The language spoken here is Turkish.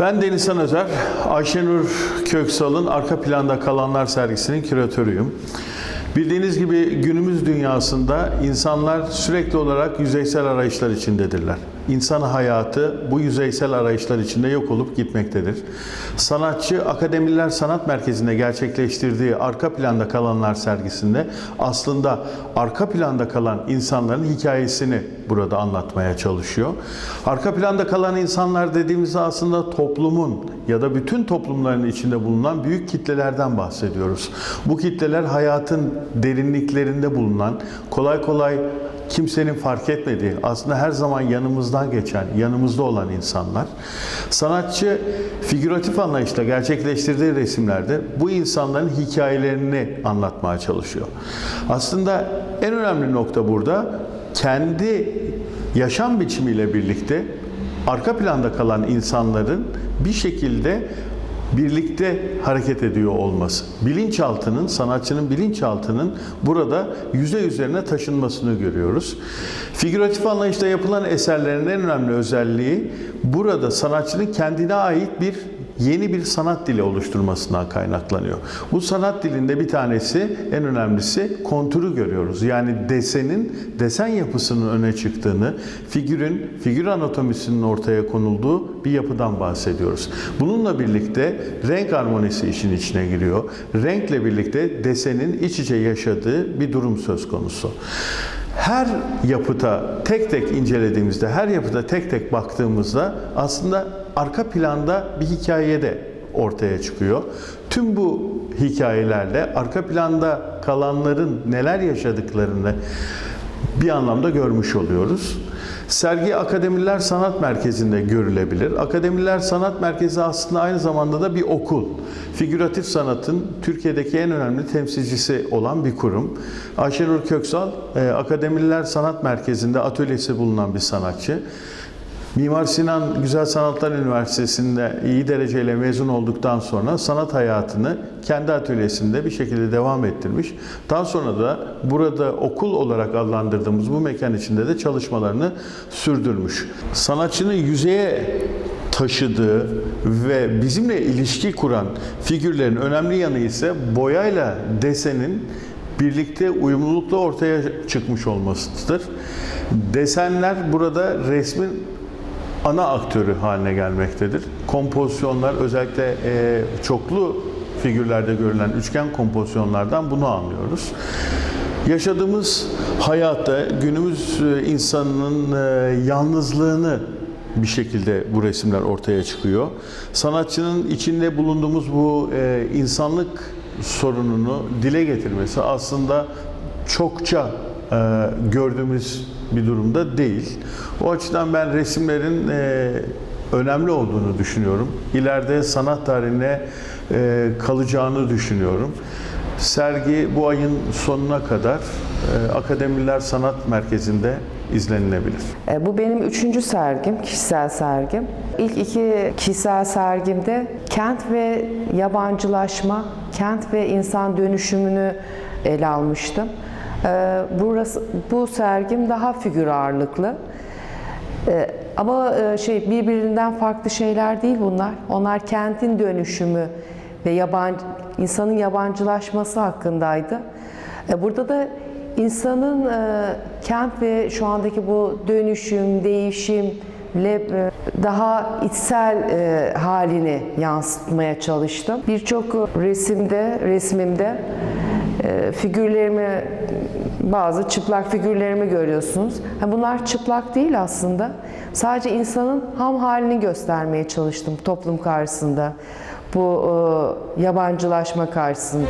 Ben Deniz Özer, Ayşenur Köksal'ın Arka Planda Kalanlar sergisinin küratörüyüm. Bildiğiniz gibi günümüz dünyasında insanlar sürekli olarak yüzeysel arayışlar içindedirler. İnsan hayatı bu yüzeysel arayışlar içinde yok olup gitmektedir. Sanatçı Akademiler Sanat Merkezi'nde gerçekleştirdiği Arka Planda Kalanlar sergisinde aslında arka planda kalan insanların hikayesini burada anlatmaya çalışıyor. Arka planda kalan insanlar dediğimizde aslında toplumun ya da bütün toplumların içinde bulunan büyük kitlelerden bahsediyoruz. Bu kitleler hayatın derinliklerinde bulunan, kolay kolay kimsenin fark etmediği, aslında her zaman yanımızdan geçen, yanımızda olan insanlar. Sanatçı figüratif anlayışla gerçekleştirdiği resimlerde bu insanların hikayelerini anlatmaya çalışıyor. Aslında en önemli nokta burada kendi yaşam biçimiyle birlikte arka planda kalan insanların bir şekilde birlikte hareket ediyor olması. Bilinçaltının, sanatçının bilinçaltının burada yüzey üzerine taşınmasını görüyoruz. Figüratif anlayışta yapılan eserlerin en önemli özelliği burada sanatçının kendine ait bir yeni bir sanat dili oluşturmasından kaynaklanıyor. Bu sanat dilinde bir tanesi, en önemlisi kontürü görüyoruz. Yani desenin, desen yapısının öne çıktığını, figürün, figür anatomisinin ortaya konulduğu bir yapıdan bahsediyoruz. Bununla birlikte renk harmonisi işin içine giriyor. Renkle birlikte desenin iç içe yaşadığı bir durum söz konusu. Her yapıta tek tek incelediğimizde, her yapıda tek tek baktığımızda aslında arka planda bir hikaye de ortaya çıkıyor. Tüm bu hikayelerle arka planda kalanların neler yaşadıklarını bir anlamda görmüş oluyoruz. Sergi Akademiler Sanat Merkezi'nde görülebilir. Akademiler Sanat Merkezi aslında aynı zamanda da bir okul. Figüratif sanatın Türkiye'deki en önemli temsilcisi olan bir kurum. Ayşenur Köksal, e, Akademiler Sanat Merkezi'nde atölyesi bulunan bir sanatçı. Mimar Sinan Güzel Sanatlar Üniversitesi'nde iyi dereceyle mezun olduktan sonra sanat hayatını kendi atölyesinde bir şekilde devam ettirmiş. Daha sonra da burada okul olarak adlandırdığımız bu mekan içinde de çalışmalarını sürdürmüş. Sanatçının yüzeye taşıdığı ve bizimle ilişki kuran figürlerin önemli yanı ise boyayla desenin birlikte uyumlulukla ortaya çıkmış olmasıdır. Desenler burada resmin ana aktörü haline gelmektedir. Kompozisyonlar özellikle e, çoklu figürlerde görülen üçgen kompozisyonlardan bunu anlıyoruz. Yaşadığımız hayatta günümüz e, insanının e, yalnızlığını bir şekilde bu resimler ortaya çıkıyor. Sanatçının içinde bulunduğumuz bu e, insanlık sorununu dile getirmesi aslında çokça e, gördüğümüz bir durumda değil. O açıdan ben resimlerin e, önemli olduğunu düşünüyorum. İleride sanat tarihine e, kalacağını düşünüyorum. Sergi bu ayın sonuna kadar Akademiler Sanat Merkezi'nde izlenilebilir. Bu benim üçüncü sergim, kişisel sergim. İlk iki kişisel sergimde kent ve yabancılaşma, kent ve insan dönüşümünü ele almıştım. E, Burası, bu sergim daha figür ağırlıklı. E, Ama e, şey birbirinden farklı şeyler değil bunlar. Onlar kentin dönüşümü ve yabancı insanın yabancılaşması hakkındaydı. E, Burada da insanın e, kent ve şu andaki bu dönüşüm, değişimle e, daha içsel halini yansıtmaya çalıştım. Birçok resimde, resmimde e, figürlerimi, bazı çıplak figürlerimi görüyorsunuz. Bunlar çıplak değil aslında. Sadece insanın ham halini göstermeye çalıştım toplum karşısında. Bu e, yabancılaşma karşısında.